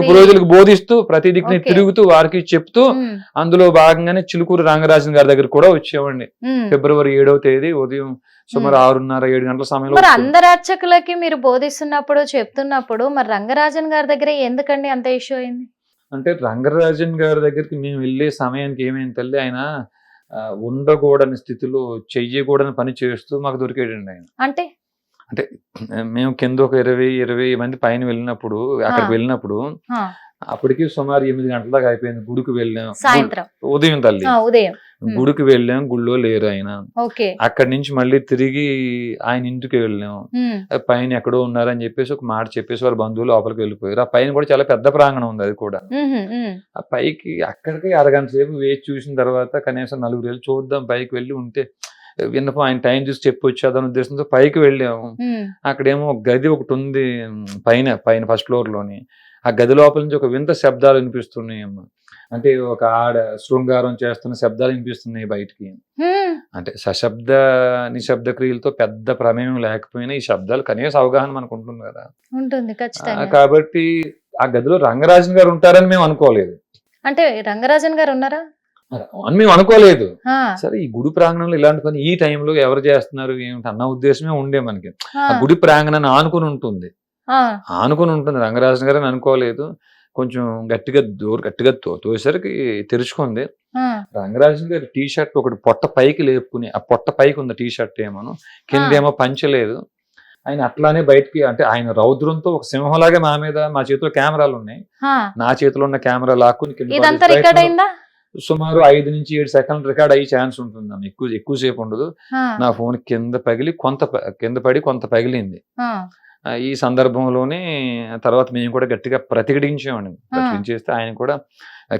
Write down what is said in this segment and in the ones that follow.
పురోహితులకు బోధిస్తూ ప్రతి దిక్కుని. తిరుగుతూ వారికి చెప్తూ ఉమ్, అందులో భాగంగానే చిలుకూరు రంగరాజన్ గారి దగ్గర కూడా వచ్చేవాడిని ఉమ్. ఫిబ్రవరి ఏడవ తేదీ ఉదయం సుమారు Hmm. ఆరున్నర ఏడు గంటల సమయంలో మరి. అందరు అర్చకులకి మీరు బోధిస్తున్నప్పుడు చెప్తున్నప్పుడు మరి రంగరాజన్ గారి దగ్గర ఎందుకండి అంత ఇష్యూ అయింది అంటే రంగరాజన్ గారి దగ్గరికి మేము వెళ్ళే సమయానికి ఏమైంది తల్లి ఆయన ఉండకూడని స్థితిలో చెయ్యకూడని పని చేస్తూ మాకు దొరికేటండి ఆయన అంటే అంటే మేము కింద ఒక ఇరవై ఇరవై మంది పైన వెళ్ళినప్పుడు అక్కడికి. వెళ్ళినప్పుడు అప్పటికి సుమారు ఎనిమిది గంటల దాకా అయిపోయింది. గుడికి వెళ్ళాం. ఉదయం తల్లి. ఉదయం. గుడికి వెళ్ళాం గుళ్ళో లేరు ఆయన. అక్కడి నుంచి మళ్ళీ తిరిగి ఆయన ఇంటికి వెళ్ళాం. పైన ఎక్కడో ఉన్నారని చెప్పేసి ఒక మాట చెప్పేసి వారి బంధువులు లోపలికి వెళ్ళిపోయారు. ఆ పైన కూడా చాలా పెద్ద ప్రాంగణం ఉంది అది కూడా. ఆ పైకి అక్కడికి అరగంట సేపు వేచి చూసిన తర్వాత కనీసం నలుగురు వెళ్ళి చూద్దాం పైకి వెళ్ళి ఉంటే విన్నపం ఆయన టైం చూసి చెప్పి వచ్చేదని ఉద్దేశంతో పైకి వెళ్ళాము. అక్కడేమో గది ఒకటి ఉంది పైన పైన ఫస్ట్ ఫ్లోర్లోని. ఆ గది లోపల నుంచి ఒక వింత శబ్దాలు వినిపిస్తున్నాయి అమ్మ. అంటే ఒక ఆడ శృంగారం చేస్తున్న శబ్దాలు వినిపిస్తున్నాయి బయటికి. అంటే సశబ్ద నిశ్శబ్ద క్రియలతో పెద్ద ప్రమేయం లేకపోయినా ఈ శబ్దాలు కనీస అవగాహన మనకు ఉంటుంది కదా. ఉంటుంది ఖచ్చితంగా. కాబట్టి ఆ గదిలో రంగరాజన్ గారు ఉంటారని మేము అనుకోలేదు. అంటే రంగరాజన్ గారు ఉన్నారా? అని మేము అనుకోలేదు. సరే ఈ గుడి ప్రాంగణంలో ఇలాంటి పని ఈ టైంలో ఎవరు చేస్తున్నారు ఏమిటి అన్న ఉద్దేశమే ఉండే మనకి. ఆ, గుడి ప్రాంగణాన్ని ఆనుకుని ఉంటుంది. ఆనుకుని ఉంటుంది. రంగరాజన్ గారు అని అనుకోలేదు. కొంచెం గట్టిగా దూర గట్టిగా తో తోసరికి తెరుచుకుంది. రంగరాజన్ గారి టీ షర్ట్ ఒకటి పొట్ట పైకి లేపుకుని ఆ పొట్ట పైకి ఉంది టీ షర్ట్ ఏమోను కిందేమో పంచలేదు ఆయన అట్లానే బయటికి అంటే ఆయన రౌద్రంతో ఒక సింహంలాగే మా మీద మా చేతిలో కెమెరాలు ఉన్నాయి. నా చేతిలో ఉన్న కెమెరా లాక్కుని సుమారు ఐదు నుంచి ఏడు సెకండ్ రికార్డ్ అయ్యే ఛాన్స్ ఉంటుంది అమ్మ. ఎక్కువ ఎక్కువసేపు ఉండదు. నా ఫోన్ కింద పగిలి కొంత కింద పడి కొంత పగిలింది. ఈ సందర్భంలోనే తర్వాత మేము కూడా గట్టిగా ప్రతిఘటించామండి. ప్రతిఘటించేస్తే ఆయన కూడా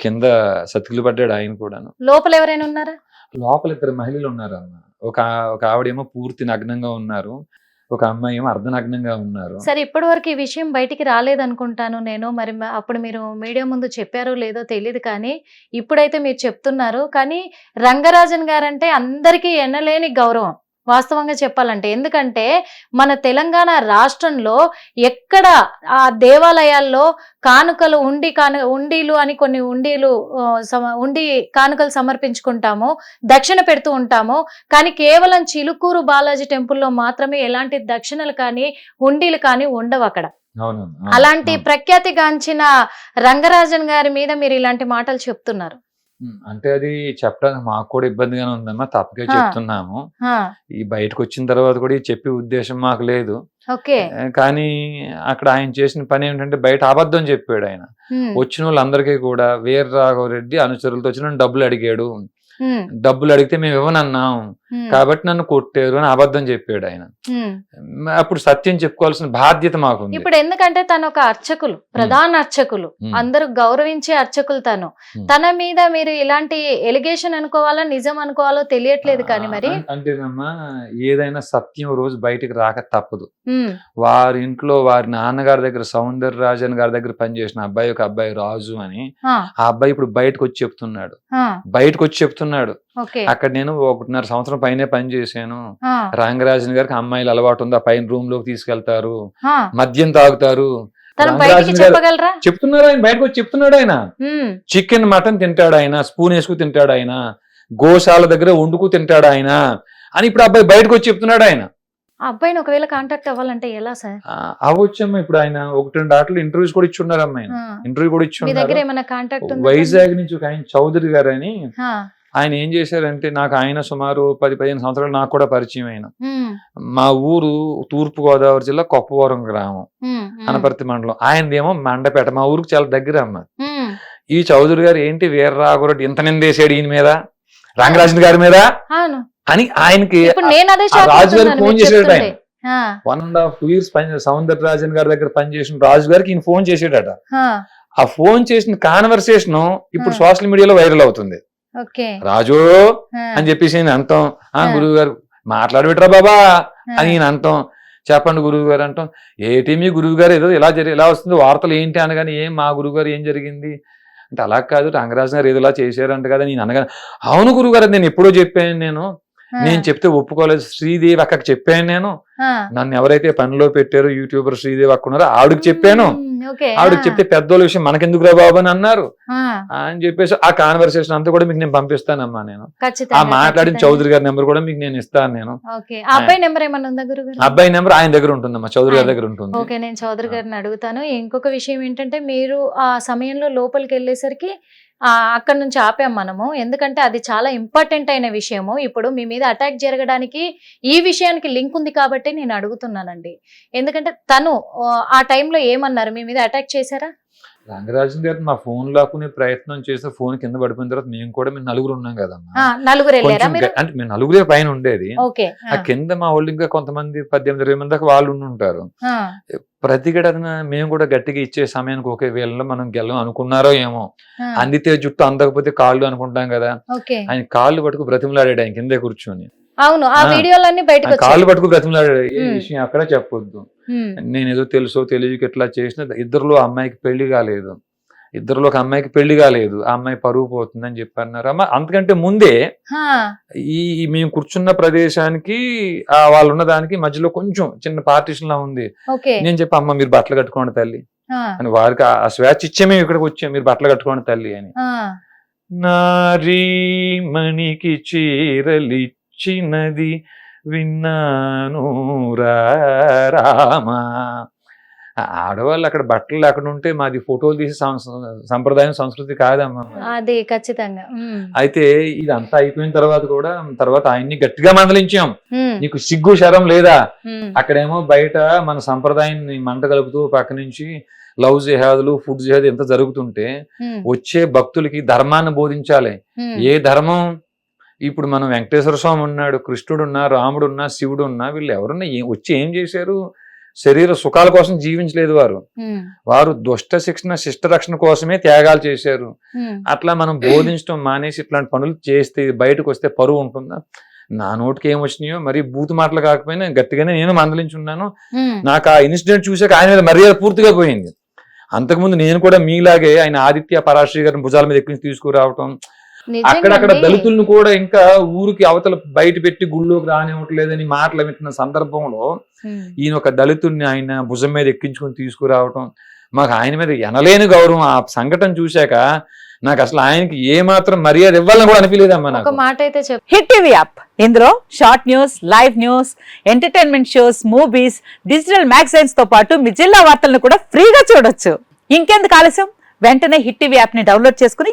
కింద సతికిలు పడ్డాడు ఆయన కూడాను. లోపల ఎవరైనా ఉన్నారా? లోపల ఇద్దరు మహిళలు ఉన్నారు అన్న ఒక ఒక ఆవిడేమో పూర్తి నగ్నంగా ఉన్నారు. ఒక అమ్మాయి ఏమో అర్ధనగ్నంగా ఉన్నారు. సరే ఇప్పటి వరకు ఈ విషయం బయటికి రాలేదనుకుంటాను నేను. మరి అప్పుడు మీరు మీడియా ముందు చెప్పారో లేదో తెలియదు కానీ ఇప్పుడైతే మీరు చెప్తున్నారు. కానీ రంగరాజన్ గారంటే అందరికీ ఎన్నలేని గౌరవం. వాస్తవంగా చెప్పాలంటే. ఎందుకంటే మన తెలంగాణ రాష్ట్రంలో ఎక్కడ ఆ దేవాలయాల్లో కానుకలు ఉండి కాను ఉండీలు అని కొన్ని ఉండీలు ఉండి కానుకలు సమర్పించుకుంటాము దక్షిణ పెడుతూ ఉంటాము కానీ కేవలం చిలుకూరు బాలాజీ టెంపుల్లో మాత్రమే ఎలాంటి దక్షిణలు కానీ ఉండీలు కానీ ఉండవు అక్కడ. అలాంటి. ప్రఖ్యాతిగాంచిన రంగరాజన్ గారి మీద మీరు ఇలాంటి మాటలు చెప్తున్నారు. అంటే అది చెప్పడానికి మాకు కూడా ఇబ్బందిగానే ఉందమ్మా. తప్పకే ఆ. చెప్తున్నాము. ఈ బయటకు వచ్చిన తర్వాత కూడా చెప్పే ఉద్దేశం మాకు లేదు. కానీ అక్కడ ఆయన చేసిన పని ఏమిటంటే బయట అబద్ధం చెప్పాడు ఆయన. వచ్చిన వాళ్ళందరికీ కూడా వీర రాఘవరెడ్డి అనుచరులతో వచ్చి నన్ను డబ్బులు అడిగాడు. డబ్బులు అడిగితే మేము ఇవ్వనన్నాం. కాబట్టి నన్ను కొట్టారు అని అబద్ధం చెప్పాడు ఆయన. అప్పుడు సత్యం చెప్పుకోవాల్సిన బాధ్యత మాకుంది. ఇప్పుడు ఎందుకంటే తను ఒక అర్చకులు ప్రధాన అర్చకులు. అందరూ గౌరవించే అర్చకులు తను. తన మీద మీరు ఇలాంటి ఎలిగేషన్ అనుకోవాలో నిజం అనుకోవాలో తెలియట్లేదు కానీ మరి? అంటేనమ్మా ఏదైనా సత్యం రోజు బయటికి రాక తప్పదు. వారి ఇంట్లో వారి నాన్నగారి దగ్గర సౌందర్య రాజన్ గారి దగ్గర పనిచేసిన అబ్బాయి ఒక అబ్బాయి రాజు అని ఆ, అబ్బాయి ఇప్పుడు బయటకు వచ్చి చెప్తున్నాడు. బయటకు వచ్చి చెప్తున్నాడు. అక్కడ నేను ఒకటిన్నర సంవత్సరం పైనే పని చేశాను. రంగరాజన్ గారికి అమ్మాయిలు అలవాటు ఉంది ఆ పైన రూమ్లోకి తీసుకెళ్తారు. మద్యం తాగుతారు. చెప్తున్నారు ఆయన బయటకు వచ్చి చెప్తున్నాడు ఆయన. చికెన్ మటన్ తింటాడు ఆయన స్పూన్ వేసుకు తింటాడు ఆయన గోశాల దగ్గర వండుకు తింటాడు ఆయన అని ఇప్పుడు అబ్బాయి బయటకు వచ్చి చెప్తున్నాడు ఆయన. అబ్బాయిని ఒకవేళ కాంటాక్ట్ అవ్వాలంటే ఎలా సార్? ఆ, అవచ్చమ్మా ఇప్పుడు ఆయన ఒకటి రెండు ఆటలు ఇంటర్వ్యూస్ కూడా ఇచ్చున్నారు అమ్మాయి ఇంటర్వ్యూ కూడా ఇచ్చి వైజాగ్ నుంచి ఒక ఆయన చౌదరి గారు అని ఆయన ఏం చేశారంటే నాకు ఆయన సుమారు పది పదిహేను సంవత్సరాలు నాకు కూడా పరిచయం ఆయన మా ఊరు తూర్పు గోదావరి జిల్లా కొప్పవరం గ్రామం అనపర్తి మండలం. ఆయనదేమో మండపేట మా ఊరికి చాలా దగ్గర అమ్మ. ఈ చౌదరి గారు ఏంటి వీర రాఘవరెడ్డి ఇంత నిందేశాడు ఈయన మీద? రంగరాజన్ గారి మీద? అని ఆయనకి రాజు గారికి ఫోన్ మీరు చేసాడట చెప్తుంటే. ఆ, వన్ అండ్ హాఫ్ ఇయర్స్ పని సౌందర్ రాజన్ గారి దగ్గర పనిచేసిన రాజు గారికి ఈయన ఫోన్ చేసాడట ఆ, ఫోన్ చేసిన కాన్వర్సేషన్ ఇప్పుడు. సోషల్ మీడియాలో వైరల్ అవుతుంది. రాజు అని చెప్పేసి ఈయన అంటాం. ఆ. గురువు గారు మాట్లాడబెట్టరా బాబా అని ఈయన అంటాం. చెప్పండి గురువు గారు అంటాం. ఏటి మీ గురువు గారు ఏదో ఇలా జరిగి ఇలా వస్తుంది వార్తలు ఏంటి అనగానే ఏం మా గురువు గారు ఏం జరిగింది? అంటే అలా కాదు రంగరాజు గారు ఏదో ఇలా చేశారంట కదా నేను అనగానే అవును గురువు గారు నేను ఎప్పుడో చెప్పాను నేను. నేను చెప్తే ఒప్పుకోలేదు శ్రీదేవి అక్కకి చెప్పాను నేను. నన్ను ఎవరైతే పనిలో పెట్టారో యూట్యూబర్ శ్రీదేవి అక్క ఉన్నారో ఆవిడకి చెప్పాను. ఆవిడకి ఆ, చెప్తే పెద్దోళ్ళ విషయం మనకెందుకు రా బాబు అని అన్నారు. అని చెప్పేసి ఆ కాన్వర్సేషన్ అంతా కూడా మీకు నేను పంపిస్తానమ్మా నేను. ఆ మాట్లాడిన. చౌదరి గారి నెంబర్ కూడా మీకు నేను ఇస్తాను నేను. అబ్బాయి నెంబర్ ఏమన్నా అబ్బాయి నెంబర్ ఆయన దగ్గర ఉంటుందమ్మా చౌదరి గారి దగ్గర ఉంటుంది. ఓకే నేను చౌదరి గారిని అడుగుతాను. ఇంకొక విషయం ఏంటంటే మీరు ఆ సమయంలో లోపలికి వెళ్ళేసరికి అక్కడ నుంచి ఆపాం మనము. ఎందుకంటే అది చాలా ఇంపార్టెంట్ అయిన విషయము. ఇప్పుడు మీ మీద అటాక్ జరగడానికి ఈ విషయానికి లింక్ ఉంది కాబట్టి నేను అడుగుతున్నానండి. ఎందుకంటే తను ఆ, టైంలో ఏమన్నారు? మీ మీద అటాక్ చేశారా? రంగరాజన్ గారు మా ఫోన్ లాక్కునే ప్రయత్నం చేస్తే ఫోన్ కింద పడిపోయిన తర్వాత మేము కూడా మేము నలుగురు ఉన్నాం కదమ్మా. నలుగురు అంటే మేము నలుగురే పైన ఉండేది. ఆ కింద మా వాళ్ళు ఇంకా కొంతమంది పద్దెనిమిది ఇరవై మంది దాకా వాళ్ళు ఉండి ఉంటారు. ఆ, ప్రతిఘటన మేము కూడా గట్టిగా ఇచ్చే సమయానికి ఒకే వీళ్ళలో మనం గెలం అనుకున్నారో ఏమో. అందితే జుట్టు అందకపోతే కాళ్ళు అనుకుంటాం కదా. ఆయన కాళ్ళు పట్టుకు బ్రతిమలాడాడు ఆయన కిందే కూర్చొని. అవును ఆ వీడియోలన్నీ బయటకు కాళ్ళు పట్టుకు బ్రతిమలాడాడు ఏ ఉమ్. విషయం అక్కడ చెప్పొద్దు. నేను ఏదో తెలుసో తెలియక ఇట్లా చేసిన ఇద్దరులో అమ్మాయికి పెళ్ళి కాలేదు. ఇద్దరులో ఒక అమ్మాయికి పెళ్ళి కాలేదు. ఆ అమ్మాయి పరువు పోతుందని చెప్పన్నారు. అమ్మ అంతకంటే ముందే ఈ ఈ మేము కూర్చున్న ప్రదేశానికి ఆ వాళ్ళు ఉన్న దానికి మధ్యలో కొంచెం చిన్న పార్టీషన్ లా ఉంది. నేను చెప్పి అమ్మ మీరు బట్టలు కట్టుకోండి తల్లి. అని వారికి ఆ స్వేచ్ఛ ఇచ్చే మేము ఇక్కడికి వచ్చాం. మీరు బట్టలు కట్టుకోండి తల్లి అని. నారీ మణికి చీరలిచ్చినది విన్నాను రామా. ఆడవాళ్ళు అక్కడ బట్టలు అక్కడ ఉంటే మాది ఫోటోలు తీసి సంప్రదాయం సంస్కృతి కాదమ్మా అది ఖచ్చితంగా. అయితే ఇదంతా అయిపోయిన తర్వాత కూడా తర్వాత ఆయన్ని గట్టిగా మందలించాం. నీకు సిగ్గు శరం లేదా? అక్కడేమో బయట మన సంప్రదాయాన్ని మంట కలుపుతూ పక్క నుంచి లవ్ జిహాదులు ఫుడ్ జిహాద్ ఎంత జరుగుతుంటే వచ్చే భక్తులకి ధర్మాన్ని బోధించాలి. ఏ ధర్మం ఇప్పుడు మనం వెంకటేశ్వర స్వామి ఉన్నాడు కృష్ణుడు ఉన్నా రాముడు ఉన్నా శివుడు ఉన్నా వీళ్ళు ఎవరున్నా వచ్చి ఏం చేశారు? శరీర సుఖాల కోసం జీవించలేదు వారు. వారు దుష్ట శిక్షణ శిష్ట రక్షణ కోసమే త్యాగాలు చేశారు. అట్లా మనం బోధించడం మానేసి ఇట్లాంటి పనులు చేస్తే బయటకు వస్తే పరువు ఉంటుందా? నా నోటికి ఏం వచ్చినాయో మరి బూతు మాటలు కాకపోయినా గట్టిగానే నేను మందలించున్నాను నాకు ఆ ఇన్సిడెంట్ చూసాక ఆయన మీద మర్యాద పూర్తిగా పోయింది. అంతకుముందు నేను కూడా మీలాగే ఆయన ఆదిత్య పరాశ్రీ గారిని భుజాల మీద ఎక్కించి తీసుకురావటం అక్కడక్కడ. దళితులను కూడా ఇంకా ఊరికి అవతల బయట పెట్టి గుళ్ళోకి రానివ్వట్లేదని మాటలు వింటున్న సందర్భంలో ఈయన ఒక దళితుడిని ఆయన భుజం మీద ఎక్కించుకొని తీసుకురావటం మాకు ఆయన మీద ఎనలేని గౌరవం. ఆ సంఘటన చూశాక నాకు అసలు ఆయనకి ఏ మాత్రం మర్యాద ఇవ్వాలని కూడా అనిపించలేదమ్మా ఒక నాకు. మాట అయితే చెప్పు. Hit TV app. ఇందులో short news live news entertainment shows movies digital మ్యాగజైన్స్తో పాటు మీ జిల్లా వార్తలను కూడా ఫ్రీగా చూడొచ్చు. ఇంకెందుకు ఆలస్యం? వెంటనే హిట్ టీవీ యాప్ని డౌన్లోడ్ చేసుకుని